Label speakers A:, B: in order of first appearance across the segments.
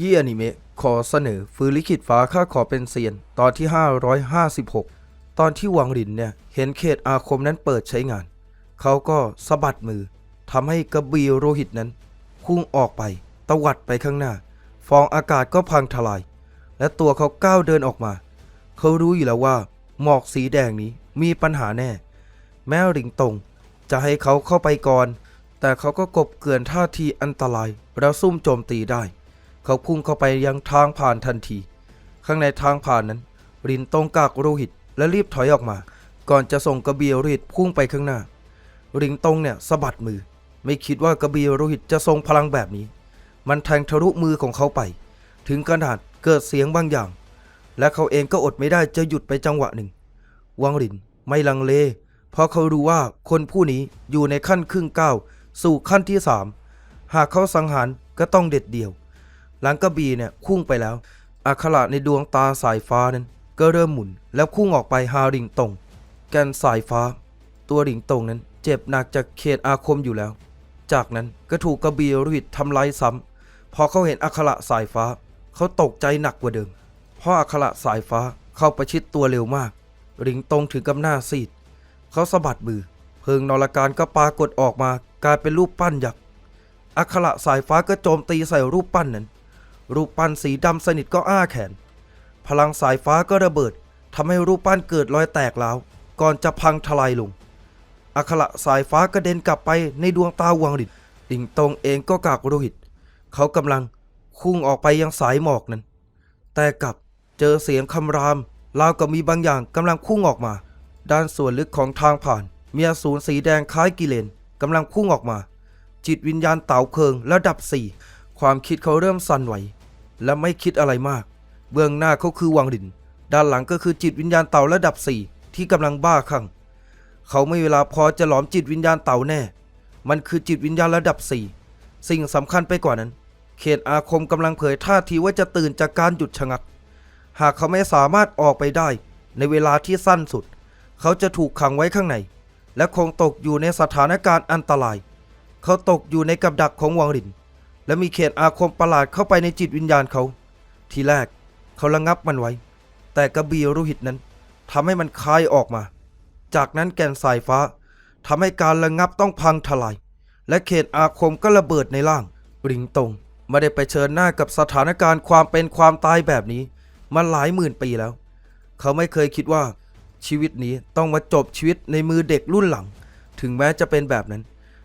A: ยี้อนิเมะขอเสนอฟื้นลิขิตฟ้าข้าขอเป็นเซียน ตอนที่ 556 ตอนที่วังหลินเนี่ย เห็นเขตอาคมนั้นเปิดใช้งาน เขาก็สะบัดมือทำให้กระบี่โรหิตนั้น พุ่งออกไป ตวัดไปข้างหน้า ฟองอากาศก็พังทลาย และตัวเขาก้าวเดินออกมา เขารู้อยู่แล้วว่า หมอกสีแดงนี้มีปัญหาแน่ แม้หลิงตงจะให้เขาเข้าไปก่อน แต่เขาก็กบเกลื่อนท่าทีอันตรายแล้วซุ่มโจมตีได้ เขาพุ่งเข้าไปยังทางผ่านทันที ข้างในทางผ่านนั้น รินตรงกากโรหิตและรีบถอยออกมา ก่อนจะส่งกระบี่โรหิตพุ่งไปข้างหน้า ริงตรงเนี่ยสะบัดมือ ไม่คิดว่ากระบี่โรหิตจะทรงพลังแบบนี้ มันแทงทะลุมือของเขาไป ถึงขนาดเกิดเสียงบางอย่าง และเขาเองก็อดไม่ได้จะหยุดไปจังหวะหนึ่ง วังหลินไม่ลังเล เพราะเขารู้ว่าคนผู้นี้อยู่ในขั้นครึ่งก้าวสู่ขั้นที่สามหากเขาสังหารก็ต้องเด็ดเดี่ยว หลังกระบี่เนี่ยพุ่งไปแล้ว อัคระในดวงตาสายฟ้านั้น ก็เริ่มหมุนแล้วพุ่งออกไปหาริงตงแกนสายฟ้า ตัวริงตงนั้น เจ็บหนักจากเขตอาคมอยู่แล้ว จากนั้นก็ถูกกระบี่รุหิตทำลายซ้ำพอเขาเห็นอัคระสายฟ้า เขาตกใจหนักกว่าเดิมเพราะอัคระสายฟ้าเข้าประชิดตัวเร็วมากริงตงถึงกับหน้าซีด เขาสะบัดมือเพิงนรการก็ปรากฏออกมากลายเป็นรูปปั้นยักษ์อัคระสายฟ้าก็โจมตีใส่รูปปั้นนั้น รูปปั้นสีดำสนิทก็อ้าแขน พลังสายฟ้าก็ระเบิดทำให้รูปปั้นเกิดรอยแตกร้าวก่อนจะพังทลายลงอัคระสายฟ้ากระเด็นกลับไปในดวงตาวังหลินดิ่งตงเองก็กากโรหิต เขากำลังพุ่งออกไปยังสายหมอกนั้น แต่กลับเจอเสียงคำรามราวกับมีบางอย่างกำลังพุ่งออกมา ด้านส่วนลึกของทางผ่าน มีอสูรสีแดงคล้ายกิเลนกำลังพุ่งออกมา จิตวิญญาณเต่าเพิงระดับสี่ความคิดเขาเริ่มสั่นไหว และไม่คิดอะไรมาก เบื้องหน้าเขาคือวังหลิน ด้านหลังก็คือจิตวิญญาณเต่าระดับสี่ที่กำลังบ้าคลั่งเขาไม่เวลาพอจะหลอมจิตวิญญาณเต่าแน่ มันคือจิตวิญญาณระดับสี่สิ่งสำคัญไปกว่านั้น เขตอาคมกำลังเผยท่าทีว่าจะตื่นจากการหยุดชะงัก หากเขาไม่สามารถออกไปได้ในเวลาที่สั้นสุด เขาจะถูกขังไว้ข้างใน และคงตกอยู่ในสถานการณ์อันตราย เขาตกอยู่ในกับดักของวังหลิน และมีเขตอาคมประหลาดเข้าไปในจิตวิญญาณเขา ทีแรกเขาระงับมันไว้ แต่กระบี่โรหิตนั้นทำให้มันคายออกมา จากนั้นแก่นสายฟ้าทำให้การระงับต้องพังทลาย และเขตอาคมก็ระเบิดในร่างริงตงไม่ได้ไปเชิญหน้ากับสถานการณ์ความเป็นความตายแบบนี้มาหลายหมื่นปีแล้ว เขาไม่เคยคิดว่าชีวิตนี้ต้องมาจบชีวิตในมือเด็กรุ่นหลัง ถึงแม้จะเป็นแบบนั้น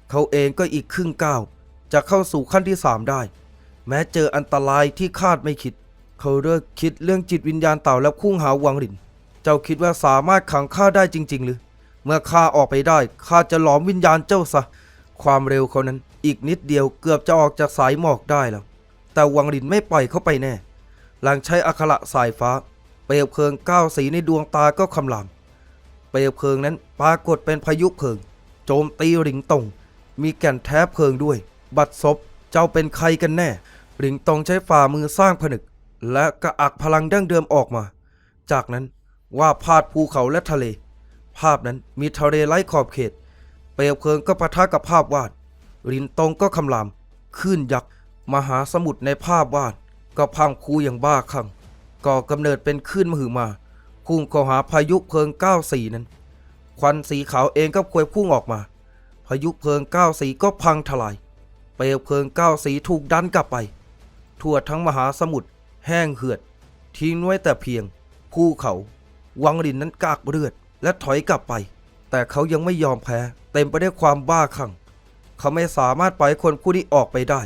A: เขาเองก็อีกครึ่งก้าว จะเข้าสู่ขั้นที่สามได้ แม้เจออันตรายที่คาดไม่คิด เขาเลิกคิดเรื่องจิตวิญญาณเต่าแล้วพุ่งหาวังหลิน เจ้าคิดว่าสามารถขังข้าได้จริง ๆ หรือ เมื่อข้าออกไปได้ข้าจะหลอมวิญญาณเจ้าซะ ความเร็วเขานั้นอีกนิดเดียวเกือบจะออกจากสายหมอกได้แล้ว แต่วังหลินไม่ปล่อยเขาไปแน่ หลังใช้อัคระสายฟ้า เปลวเพลิงก้าวสีในดวงตาก็คำราม เปลวเพลิงนั้นปรากฏเป็นพายุเพลิง โจมตีริงตงมีแก่นแท้เพลิงด้วย บัดซบเจ้าเป็นใครกันแน่ริงตองใช้ฝ่ามือสร้างผนึก และกระอักพลังดั้งเดิมออกมา จากนั้นว่าพาดภูเขาและทะเล ภาพนั้นมีทะเลไร้ขอบเขต เปลวเพลิงก็ปะทะกับภาพวาดรินตงก็คำรามคลื่นยักษ์มหาสมุทรในภาพวาด ก็พังคูอย่างบ้าคลั่งก่อกำเนิดเป็นคลื่นมหึมาพุ่งเข้าหาพายุเพลิงก้าวสีนั้น ควันสีขาวเองก็ควยพุ่งออกมา พายุเพลิงก้าวสีก็พังทลาย เปลวเพลิงก้าสีถูกดันกลับไป ทั่วทั้งมหาสมุทรแห้งเหือด ทิ้งไว้แต่เพียง ภูเขา วังลินนั้นกากเลือด และถอยกลับไป แต่เขายังไม่ยอมแพ้ เต็มไปด้วยความบ้าคลั่ง เขาไม่สามารถปล่อยคนผู้นี้ออกไปได้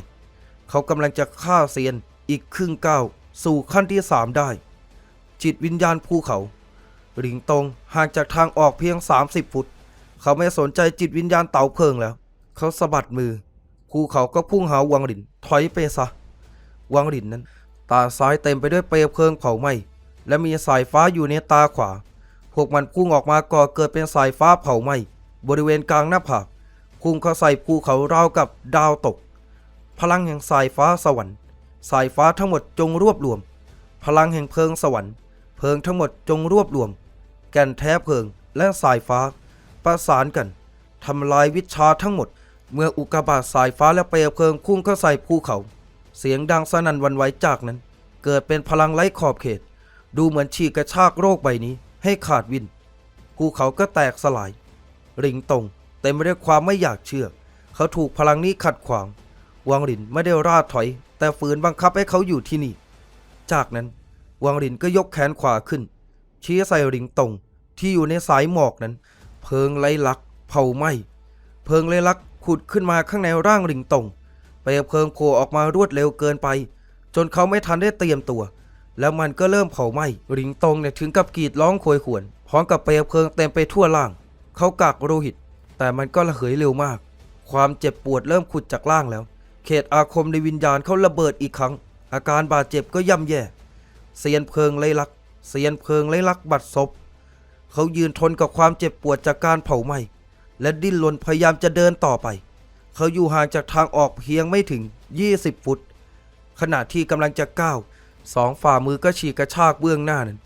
A: เขากำลังจะฆ่าเซียนอีกครึ่งก้าวสู่ขั้นที่สามได้ จิตวิญญาณภูเขาหลิงตงห่างจากทางออกเพียง 30 ฟุต เขาไม่สนใจจิตวิญญาณเต่าเพลิงแล้ว เขาสะบัดมือ ภูเขาก็พุ่งหาวังหลินถอยไปซะ วังหลินนั้น ตาซ้ายเต็มไปด้วยเปลวเพลิงเผาไหม้และมีสายฟ้าอยู่ในตาขวา พวกมันพุ่งออกมาก่อเกิดเป็นสายฟ้าเผาไหม้บริเวณกลางหน้าผากพุ่งเข้าใส่ภูเขาราวกับดาวตก พลังแห่งสายฟ้าสวรรค์ สายฟ้าทั้งหมดจงรวบรวม พลังแห่งเพลิงสวรรค์ เพลิงทั้งหมดจงรวบรวม แก่นแท้เพลิงและสายฟ้า ประสานกันทำลายวิชาทั้งหมด เมื่ออุกกาบาตสายฟ้าและเปลวเพลิงพุ่งเข้าใส่ภูเขา เสียงดังสนั่นวันไหวจากนั้น เกิดเป็นพลังไร้ขอบเขต ดูเหมือนฉีกกระชากโรคใบนี้ให้ขาดวินภูเขาก็แตกสลาย ริงตงเต็มไปด้วยความไม่อยากเชื่อ เขาถูกพลังนี้ขัดขวาง วังหลินไม่ได้ราดถอย แต่ฝืนบังคับให้เขาอยู่ที่นี่ จากนั้น วังหลินก็ยกแขนขวาขึ้น ชี้ใส่ริงตงที่อยู่ในสายหมอกนั้น เพลิงไล่ลัก เผาไหม้เพลิงไล่ลัก ขุดขึ้นมาข้างในร่างริงตงเปลวเพลิงโผล่ออกมารวดเร็วเกินไป จนเขาไม่ทันได้เตรียมตัว แล้วมันก็เริ่มเผาไหม้ริงตงเนี่ยถึงกับกรีดร้องโคยขวนพร้อมกับเปลวเพลิงเต็มไปทั่วร่าง เขากากโลหิต แต่มันก็ระเหยเร็วมาก ความเจ็บปวดเริ่มขุดจากร่างแล้ว เขตอาคมในวิญญาณเขาระเบิดอีกครั้ง อาการบาดเจ็บก็ย่ำแย่เซียนเพลิงไล่ลักเซียนเพลิงไล่ลักบัดซบเขายืนทนกับความเจ็บปวดจากการเผาไหม้ และดิ้นรนพยายามจะเดินต่อไป เขาอยู่ห่างจากทางออกเพียงไม่ถึง 20 ฟุต ขณะที่กำลังจะก้าวสองฝ่ามือก็ฉีกกระชากเบื้องหน้านั้น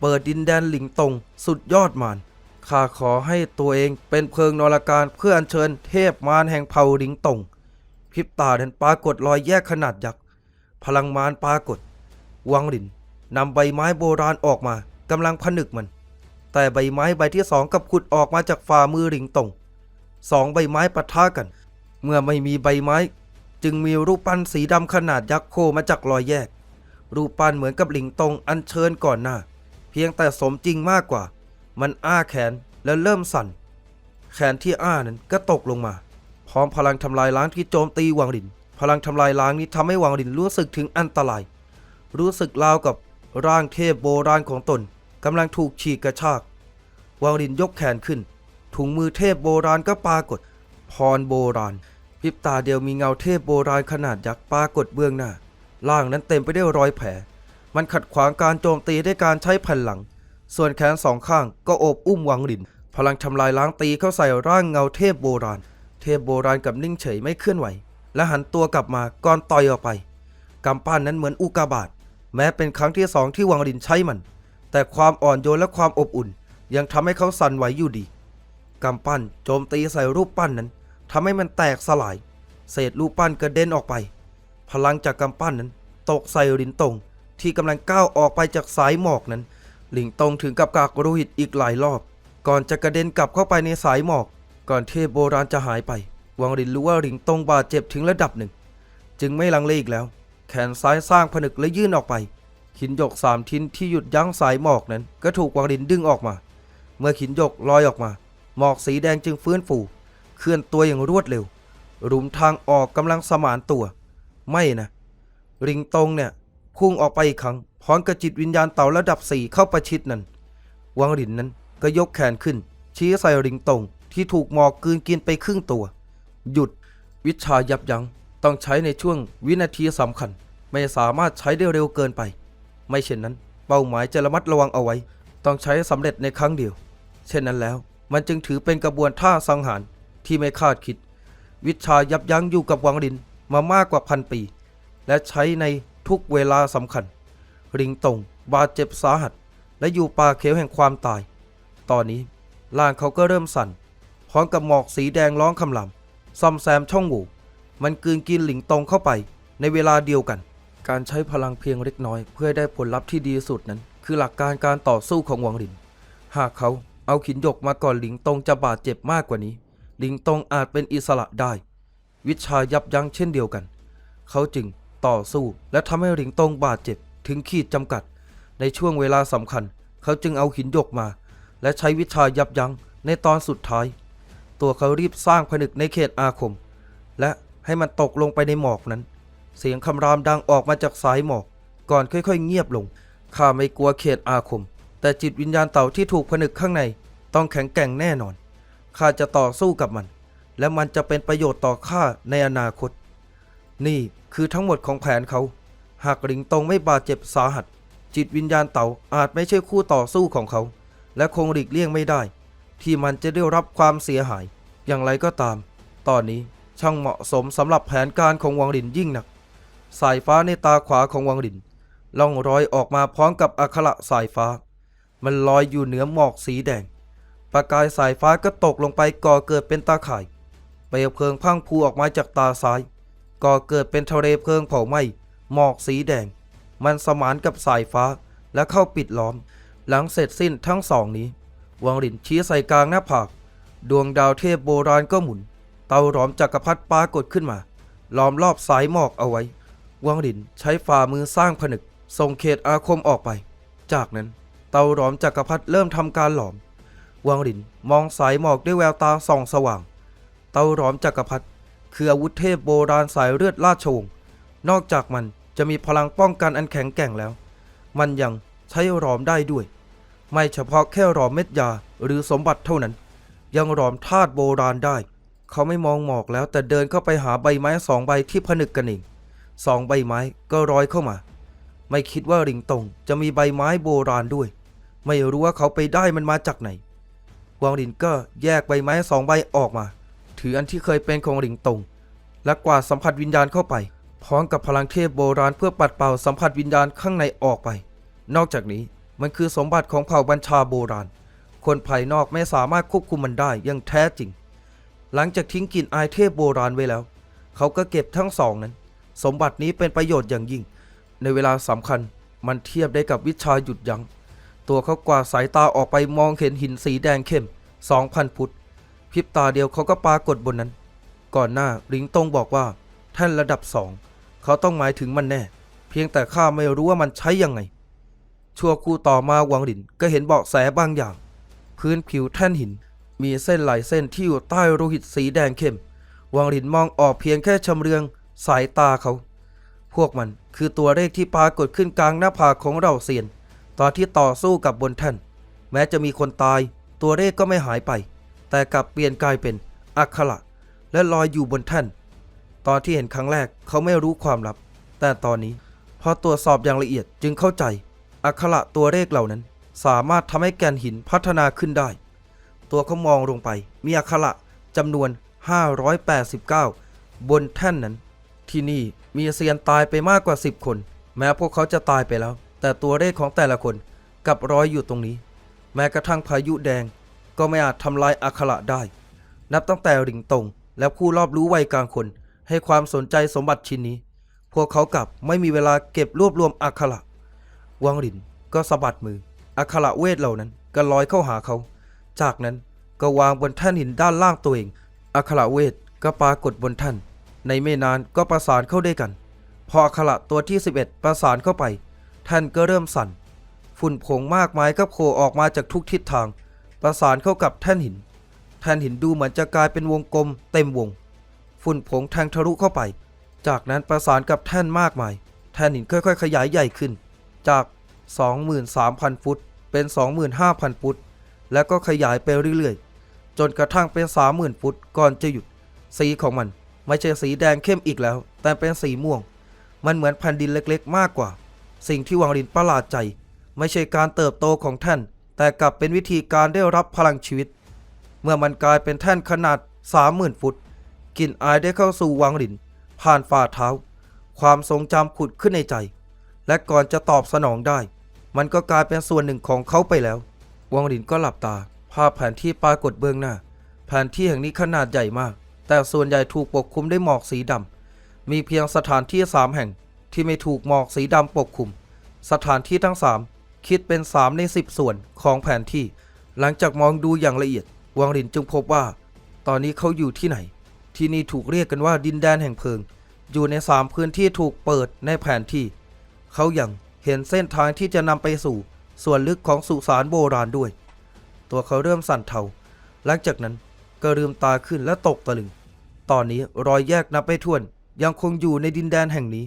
A: เปิดดินแดนหลิงตงสุดยอดมารข้าขอให้ตัวเองเป็นเพลิงนรการเพื่ออัญเชิญเทพมารแห่งเผ่าหลิงตงพริบตานั้นปรากฏรอยแยกขนาดยักษ์พลังมารปรากฏ วังหลินนำใบไม้โบราณออกมากำลังผนึกมัน แต่ใบไม้ใบที่สองกับขุดออกมาจากฝ่ามือหลิงตงสองใบไม้ปะทะกัน เมื่อไม่มีใบไม้ จึงมีรูปปั้นสีดำขนาดยักษ์โผล่มาจากรอยแยก รูปปั้นเหมือนกับหลิงตงอัญเชิญก่อนหน้า เพียงแต่สมจริงมากกว่า มันอ้าแขนแล้วเริ่มสั่น แขนที่อ้านั้นก็ตกลงมา พร้อมพลังทำลายล้างที่โจมตีวังหลิน พลังทำลายล้างนี้ทำให้วังหลินรู้สึกถึงอันตราย รู้สึกราวกับร่างเทพโบราณของตน กำลังถูกฉีกกระชากวังดินยกแขนขึ้น ถุงมือเทพโบราณก็ปรากฏ พรโบราณพริบตาเดียวมีเงาเทพโบราณขนาดยักษ์ปรากฏเบื้องหน้าร่างนั้นเต็มไปด้วยรอยแผล มันขัดขวางการโจมตีด้วยการใช้แผ่นหลัง ส่วนแขนสองข้างก็โอบอุ้มวังหลิน พลังทำลายล้างตีเข้าใส่ร่างเงาเทพโบราณ เทพโบราณกับนิ่งเฉยไม่เคลื่อนไหว และหันตัวกลับมาก่อนต่อยออกไปกำปั้นนั้นเหมือนอุกาบาตแม้เป็นครั้งที่สองที่วังหลินใช้มัน แต่ความอ่อนโยนและความอบอุ่น ยังทำให้เขาสั่นไหวอยู่ดีกำปั้นโจมตีใส่รูปปั้นนั้นทำให้มันแตกสลาย เศษรูปปั้นกระเด็นออกไป พลังจากกำปั้นนั้น ตกใส่หลินตงที่กำลังก้าวออกไปจากสายหมอกนั้นหลิงตงถึงกับกากโลหิตอีกหลายรอบ ก่อนจะกระเด็นกลับเข้าไปในสายหมอก ก่อนเทพโบราณจะหายไป วังหลินรู้ว่าหลิงตงบาดเจ็บถึงระดับหนึ่ง จึงไม่ลังเลอีกแล้ว แขนซ้ายสร้างผนึกและยื่นออกไป ขินหยกสามทิ้นที่หยุดยั้งสายหมอกนั้น ก็ถูกวังหลินดึงออกมา เมื่อขินหยกลอยออกมา หมอกสีแดงจึงฟื้นฟู เคลื่อนตัวอย่างรวดเร็วรุมทางออกกำลังสมานตัว ไม่นะริงตงเนี่ยพุ่งออกไปอีกครั้งพร้อมกับจิตวิญญาณเต่าระดับสี่เข้าประชิดนั้น วังหลินนั้นก็ยกแขนขึ้น ชี้ใส่ริงตงที่ถูกหมอกกืนกินไปครึ่งตัว หยุดวิชายับยัง้งต้องใช้ในช่วงวินาทีสำคัญ ไม่สามารถใช้ได้เร็วเกินไป ไม่เช่นนั้น เป้าหมายจะระมัดระวังเอาไว้ ต้องใช้สำเร็จในครั้งเดียว เช่นนั้นแล้ว มันจึงถือเป็นกระบวนท่าสังหารที่ไม่คาดคิด วิชายับยั้งอยู่กับวังลินมามากกว่าพันปี และใช้ในทุกเวลาสำคัญ ริงตงบาดเจ็บสาหัส และอยู่ป่าเขียวแห่งความตาย ตอนนี้ร่างเขาก็เริ่มสั่นพร้อมกับหมอกสีแดงร้องคำรามซ่อมแซมช่องโหว่มันกืนกินหลิงตงเข้าไปในเวลาเดียวกัน การใช้พลังเพียงเล็กน้อย เพื่อให้ได้ผลลัพธ์ที่ดีสุดนั้น คือหลักการการต่อสู้ของวังหลิน หากเขาเอาขินหยกมาก่อนหลิงตงจะบาดเจ็บมากกว่านี้ หลิงตงอาจเป็นอิสระได้ วิชายับยั้งเช่นเดียวกัน เขาจึงต่อสู้และทำให้หลิงตงบาดเจ็บถึงขีดจำกัด ในช่วงเวลาสำคัญ เขาจึงเอาหินหยกมา และใช้วิชายับยั้งในตอนสุดท้าย ตัวเขารีบสร้างผนึกในเขตอาคม และให้มันตกลงไปในหมอกนั้น เสียงคำรามดังออกมาจากสายหมอก ก่อนค่อย ๆ เงียบลง ข้าไม่กลัวเขตอาคม แต่จิตวิญญาณเต่าที่ถูกผนึกข้างใน ต้องแข็งแกร่งแน่นอน ข้าจะต่อสู้กับมัน และมันจะเป็นประโยชน์ต่อข้าในอนาคต นี่คือทั้งหมดของแผนเขา หากหลิงตงไม่บาดเจ็บสาหัส จิตวิญญาณเต่าอาจไม่ใช่คู่ต่อสู้ของเขา และคงหลีกเลี่ยงไม่ได้ ที่มันจะได้รับความเสียหาย อย่างไรก็ตาม ตอนนี้ช่างเหมาะสมสำหรับแผนการของวังหลินยิ่งนัก สายฟ้าในตาขวาของวังหลินล่องรอยออกมาพร้อมกับอัคระสายฟ้า มันลอยอยู่เหนือหมอกสีแดง ประกายสายฟ้าก็ตกลงไปก่อเกิดเป็นตาข่ายเปลวเพลิงพังพูออกมาจากตาซ้าย ก่อเกิดเป็นทะเลเพลิงเผาไหม้หมอกสีแดง มันสมานกับสายฟ้าและเข้าปิดล้อม หลังเสร็จสิ้นทั้งสองนี้วังหลินชี้ใส่กลางหน้าผากดวงดาวเทพโบราณก็หมุน เตาหลอมจักรพรรดิปรากฏขึ้นมาล้อมรอบสายหมอกเอาไว้ วังหลินใช้ฝ่ามือสร้างผนึกส่งเขตอาคมออกไป จากนั้นเตาหลอมจักรพรรดิเริ่มทำการหลอม วังหลินมองสายหมอกด้วยแววตาส่องสว่าง เตาหลอมจักรพรรดิคืออาวุธเทพโบราณสายเลือดราชวงศ์นอกจากมันจะมีพลังป้องกันอันแข็งแกร่งแล้ว มันยังใช้หลอมได้ด้วย ไม่เฉพาะแค่หลอมเม็ดยาหรือสมบัติเท่านั้น ยังหลอมธาตุโบราณได้ เขาไม่มองหมอกแล้วแต่เดินเข้าไปหาใบไม้สองใบที่ผนึกกันเอง สองใบไม้ก็ร้อยเข้ามา ไม่คิดว่าริงตงจะมีใบไม้โบราณด้วย ไม่รู้ว่าเขาไปได้มันมาจากไหน วางลินก็แยกใบไม้สองใบออกมา ถืออันที่เคยเป็นของหลิงตง และกวาดสัมผัสวิญญาณเข้าไป พร้อมกับพลังเทพโบราณเพื่อปัดเป่าสัมผัสวิญญาณข้างในออกไป นอกจากนี้มันคือสมบัติของเผ่าบัญชาโบราณ คนภายนอกไม่สามารถควบคุมมันได้อย่างแท้จริง หลังจากทิ้งกลิ่นอายเทพโบราณไว้แล้ว เขาก็เก็บทั้งสองนั้น สมบัตินี้เป็นประโยชน์อย่างยิ่ง ในเวลาสำคัญมันเทียบได้กับวิชาหยุดยัง้ง ตัวเขากวาดสายตาออกไปมองเห็นหินสีแดงเข้ม2,000ฟุตพริบตาเดียวเขาก็ปรากฏบนนั้น ก่อนหน้าลิงตงบอกว่าท่านระดับสองเขาต้องหมายถึงมันแน่ เพียงแต่ข้าไม่รู้ว่ามันใช้ยังไง ชั่วครู่ต่อมาวังหลินก็เห็นเบาะแสบางอย่าง พื้นผิวแท่นหิน มีเส้นหลายเส้นที่อยู่ใต้โลหิตสีแดงเข้มวังหลินมองออกเพียงแค่ชำเรือง สายตาเขา พวกมันคือตัวเลขที่ปรากฏขึ้นกลางหน้าผากของเราเซียน ตอนที่ต่อสู้กับบนแท่น แม้จะมีคนตาย ตัวเลขก็ไม่หายไป แต่กลับเปลี่ยนกลายเป็นอักขระและลอยอยู่บนแท่น ตอนที่เห็นครั้งแรกเขาไม่รู้ความลับ แต่ตอนนี้พอตรวจสอบอย่างละเอียดจึงเข้าใจ อักขระตัวเลขเหล่านั้น สามารถทำให้แกนหินพัฒนาขึ้นได้ ตัวเขามองลงไปมีอักขระจำนวน 589 บนแท่นนั้น ที่นี่มีเซียนตายไปมากกว่า 10 คน แม้พวกเขาจะตายไปแล้ว แต่ตัวเลขของแต่ละคนกับร้อยอยู่ตรงนี้ แม้กระทั่งพายุแดง ก็ไม่อาจทำลายอักขระได้ นับตั้งแต่หลิงตงและผู้รอบรู้วัยกลางคน ให้ความสนใจสมบัติชิ้นนี้ พวกเขากลับไม่มีเวลาเก็บรวบรวมอักขระวังหลินก็สะบัดมืออักขระเวทเหล่านั้นก็ลอยเข้าหาเขา จากนั้นก็วางบนแท่นหินด้านล่างตัวเองอักขระเวทก็ปรากฏบนแท่น ในไม่นานก็ประสานเข้าด้วยกัน พอกขระตัวที่ 11 ประสานเข้าไปแท่นก็เริ่มสั่น ฝุ่นผงมากมายก็โผล่ออกมาจากทุกทิศทาง ประสานเข้ากับแท่นหิน แท่นหินดูเหมือนจะกลายเป็นวงกลมเต็มวง ฝุ่นผงแทงทะลุเข้าไป จากนั้นประสานกับแท่นมากมาย แท่นหินค่อยๆ ขยายใหญ่ขึ้น จาก 23,000 ฟุต เป็น 25,000 ฟุต แล้วก็ขยายไปเรื่อยๆ จนกระทั่งเป็น 30,000 ฟุตก่อนจะหยุดสีของมัน ไม่ใช่สีแดงเข้มอีกแล้ว แต่เป็นสีม่วง มันเหมือนแผ่นดินเล็กๆ มากกว่า สิ่งที่วังลินประหลาดใจ ไม่ใช่การเติบโตของแท่น แต่กลับเป็นวิธีการได้รับพลังชีวิต เมื่อมันกลายเป็นแท่นขนาด30,000ฟุตกลิ่นอายได้เข้าสู่วังหลิน ผ่านฝ่าเท้า ความทรงจำขุดขึ้นในใจ และก่อนจะตอบสนองได้ มันก็กลายเป็นส่วนหนึ่งของเขาไปแล้ววังหลินก็หลับตา ภาพแผนที่ปรากฏเบื้องหน้า แผนที่แห่งนี้ขนาดใหญ่มาก แต่ส่วนใหญ่ถูกปกคลุมด้วยหมอกสีดำ มีเพียงสถานที่สามแห่งที่ไม่ถูกหมอกสีดำปกคลุม สถานที่ทั้งสามคิดเป็น3ใน10ส่วนของแผนที่ หลังจากมองดูอย่างละเอียด วังหลินจึงพบว่า ตอนนี้เขาอยู่ที่ไหน ที่นี่ถูกเรียกกันว่าดินแดนแห่งเพลิง อยู่ในสามพื้นที่ถูกเปิดในแผนที่ เขายัางเห็นเส้นทางที่จะนำไปสู่ ส่วนลึกของสุสานโบราณด้วย ตัวเขาเริ่มสั่นเทาหลังจากนั้น ก็ลืมตาขึ้นและตกตะลึง ตอนนี้รอยแยกนับไม่ถ้วน ยังคงอยู่ในดินแดนแห่งนี้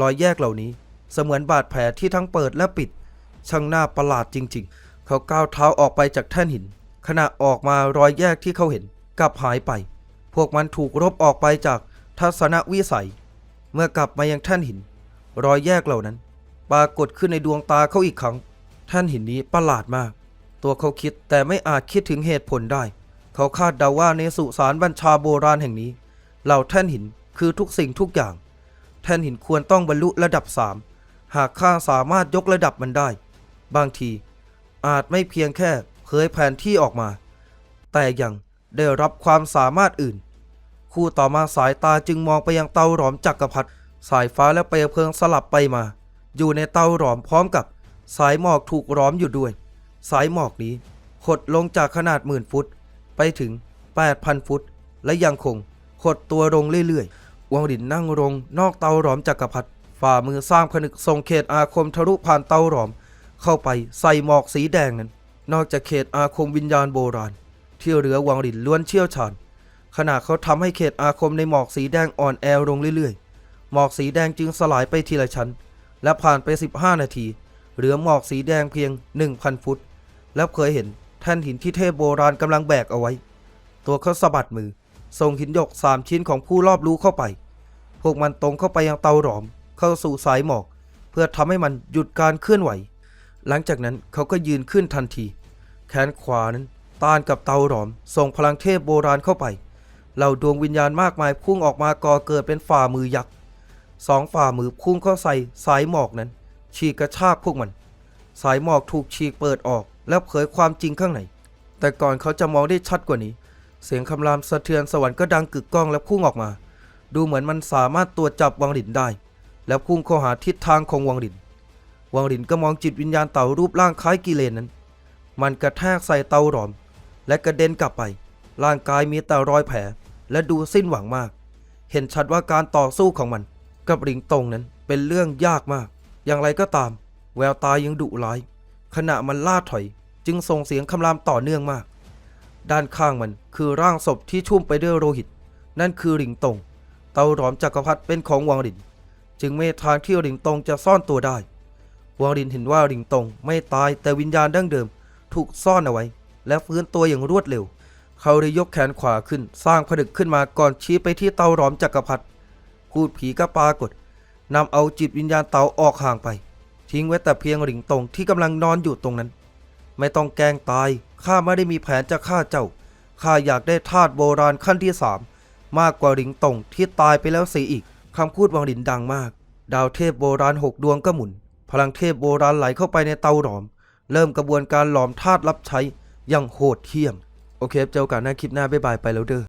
A: รอยแยกเหล่านี้ เสมือนบาดแผลที่ทั้งเปิดและปิด ช่างน่าประหลาดจริง ๆ เขาก้าวเท้าออกไปจากแท่นหิน ขณะออกมารอยแยกที่เขาเห็นกลับหายไป พวกมันถูกรบออกไปจากทัศนวิสัย เมื่อกลับมายังแท่นหิน รอยแยกเหล่านั้น ปรากฏขึ้นในดวงตาเขาอีกครั้ง แท่นหินนี้ประหลาดมาก ตัวเขาคิดแต่ไม่อาจคิดถึงเหตุผลได้ เขาคาดเดาว่าในสุสานบัญชาโบราณแห่งนี้ เหล่าแท่นหินคือทุกสิ่งทุกอย่าง แท่นหินควรต้องบรรลุระดับสามหากข้าสามารถยกระดับมันได้ บางที อาจไม่เพียงแค่เผยแผนที่ออกมา แต่ยังได้รับความสามารถอื่น คู่ต่อมาสายตาจึงมองไปยังเตาหลอมจักรพรรดิสายฟ้าและเปลวเพลิงสลับไปมา อยู่ในเตาหลอมพร้อมกับ สายหมอกถูกล้อมอยู่ด้วย สายหมอกนี้หดลงจากขนาดหมื่นฟุต ไปถึง 8,000 ฟุต และยังคงหดตัวลงเรื่อยๆ วังดินนั่งลงนอกเตาหลอมจักรพรรดิฝ่ามือสร้างผนึกทรงเขตอาคมทะลุผ่านเตาหลอม เข้าไปใส่หมอกสีแดงนั้น นอกจากเขตอาคมวิญญาณโบราณ ที่เหลือวังดินล้วนเชี่ยวชาญขณะเขาทำให้เขตอาคมในหมอกสีแดงอ่อนแอลงเรื่อยๆ หมอกสีแดงจึงสลายไปทีละชั้น และผ่านไป 15 นาที เหลือหมอกสีแดงเพียง 1,000 ฟุต แล้วเคยเห็น ท่นหินที่เทพโบราณกำลังแบกเอาไว้ ตัวเขาสะบัดมือ ส่งหินหยกสามชิ้นของผู้รอบรู้เข้าไป พวกมันตรงเข้าไปยังเตาหลอม เข้าสู่สายหมอก เพื่อทำให้มันหยุดการเคลื่อนไหว หลังจากนั้นเขาก็ยืนขึ้นทันที แขนขวานั้นต้านกับเตาหลอม ส่งพลังเทพโบราณเข้าไปเหล่าดวงวิญญาณมากมายพุ่งออกมาก่อเกิดเป็นฝ่ามือยักษ์สองฝ่ามือพุ่งเข้าใส่สายหมอกนั้น ฉีกกระชากพวกมัน สายหมอกถูกฉีกเปิดออก แล้วเผยความจริงข้างในแต่ก่อนเขาจะมองได้ชัดกว่านี้ เสียงคำรามสะเทือนสวรรค์ก็ดังกึกก้องและพุ่งออกมา ดูเหมือนมันสามารถตรวจจับวังหลินได้ แล้วพุ่งเข้าหาทิศทางของวังหลิน วังหลินก็มองจิตวิญญาณเต่ารูปร่างคล้ายกิเลนนั้น มันกระแทกใส่เตาหลอม และกระเด็นกลับไป ร่างกายมีแต่รอยแผล และดูสิ้นหวังมาก เห็นชัดว่าการต่อสู้ของมัน กับหลิงตงนั้นเป็นเรื่องยากมาก อย่างไรก็ตาม แววตายังดุร้ายขณะมันล่าถอย จึงส่งเสียงคำรามต่อเนื่องมาก ด้านข้างมันคือร่างศพที่ชุ่มไปด้วยโลหิต นั่นคือหลิงตง เตาหลอมจักรพรรดิเป็นของวังหลิน จึงไม่ทางที่หลิงตงจะซ่อนตัวได้ วังหลินเห็นว่าหลิงตงไม่ตายแต่วิญญาณดั้งเดิมถูกซ่อนเอาไว้ และฟื้นตัวอย่างรวดเร็ว เขาได้ยกแขนขวาขึ้น สร้างผนึกขึ้นมาก่อนชี้ไปที่เตาหลอมจักรพรรดิพูดผีก็ปรากฏนำเอาจิตวิญญาณเตาออกห่างไป ทิ้งไว้แต่เพียงหลิงตงที่กำลังนอนอยู่ตรงนั้น ไม่ต้องแกล้งตาย ข้าไม่ได้มีแผนจะฆ่าเจ้า ข้าอยากได้ธาตุโบราณขั้นที่สามมากกว่าหลิงตงที่ตายไปแล้วสีอีก คำพูดวังหลินดังมาก ดาวเทพโบราณหกดวงก็หมุน พลังเทพโบราณไหลเข้าไปในเตาหลอม เริ่มกระบวนการหลอมธาตุรับใช้อย่างโหดเหี้ยม โอเคเจอกันหน้าคลิปหน้าบ๊ายบายไปแล้วเด้อ